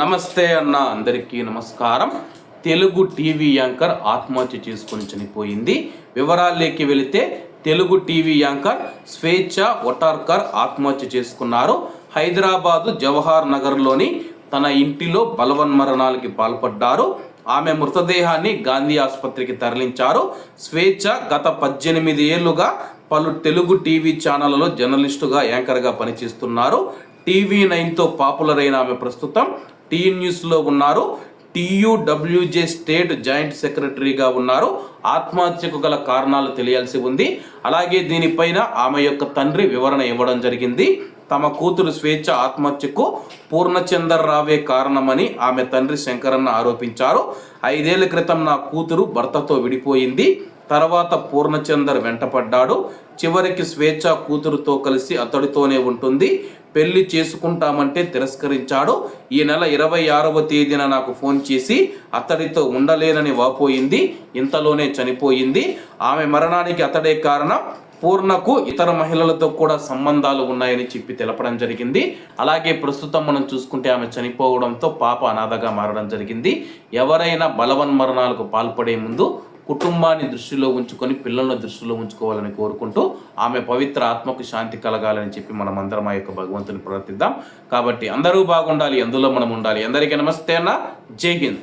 నమస్తే అన్న అందరికీ నమస్కారం. తెలుగు టీవీ యాంకర్ ఆత్మహత్య చేసుకుని చనిపోయింది. వివరాల్లోకి వెళితే తెలుగు టీవీ యాంకర్ స్వేచ్ఛ ఒటార్కర్ ఆత్మహత్య చేసుకున్నారు. హైదరాబాదు జవహర్ నగర్లోని తన ఇంటిలో బలవన్మరణాలకి పాల్పడ్డారు. ఆమె మృతదేహాన్ని గాంధీ ఆసుపత్రికి తరలించారు. స్వేచ్ఛ గత పద్దెనిమిది ఏళ్ళుగా పలు తెలుగు టీవీ ఛానళ్ళలో జర్నలిస్టుగా యాంకర్గా పనిచేస్తున్నారు. టీవీ నైన్తో పాపులర్ అయిన ఆమె ప్రస్తుతం టీ న్యూస్లో ఉన్నారు. టీయూడబ్ల్యూజే స్టేట్ జాయింట్ సెక్రటరీగా ఉన్నారు. ఆత్మహత్యకు గల కారణాలు తెలియాల్సి ఉంది. అలాగే దీనిపైన ఆమె యొక్క తండ్రి వివరణ ఇవ్వడం జరిగింది. తమ కూతురు స్వేచ్ఛ ఆత్మహత్యకు పూర్ణచందర్ రావే కారణమని ఆమె తండ్రి శంకరన్న ఆరోపించారు. ఐదేళ్ళ క్రితం నా కూతురు భర్తతో విడిపోయింది. తర్వాత పూర్ణచందర్ వెంటపడ్డాడు. చివరికి స్వేచ్ఛ కూతురుతో కలిసి అతడితోనే ఉంటుంది. పెళ్ళి చేసుకుంటామంటే తిరస్కరించాడు. ఈ నెల ఇరవై ఆరవ తేదీన నాకు ఫోన్ చేసి అతడితో ఉండలేనని వాపోయింది. ఇంతలోనే చనిపోయింది. ఆమె మరణానికి అతడే కారణం పూర్ణకు ఇతర మహిళలతో కూడా సంబంధాలు ఉన్నాయని చెప్పి తెలపడం జరిగింది. అలాగే ప్రస్తుతం మనం చూసుకుంటే ఆమె చనిపోవడంతో పాప అనాథగా మారడం జరిగింది. ఎవరైనా బలవన్మరణాలకు పాల్పడే ముందు కుటుంబాన్ని దృష్టిలో ఉంచుకొని పిల్లలను దృష్టిలో ఉంచుకోవాలని కోరుకుంటూ ఆమె పవిత్ర ఆత్మకు శాంతి కలగాలని చెప్పి మనం అందరం ఆ యొక్క భగవంతుని ప్రార్థిద్దాం. కాబట్టి అందరూ బాగుండాలి అందులో మనం ఉండాలి. అందరికీ నమస్తే అన్న. జై హింద్.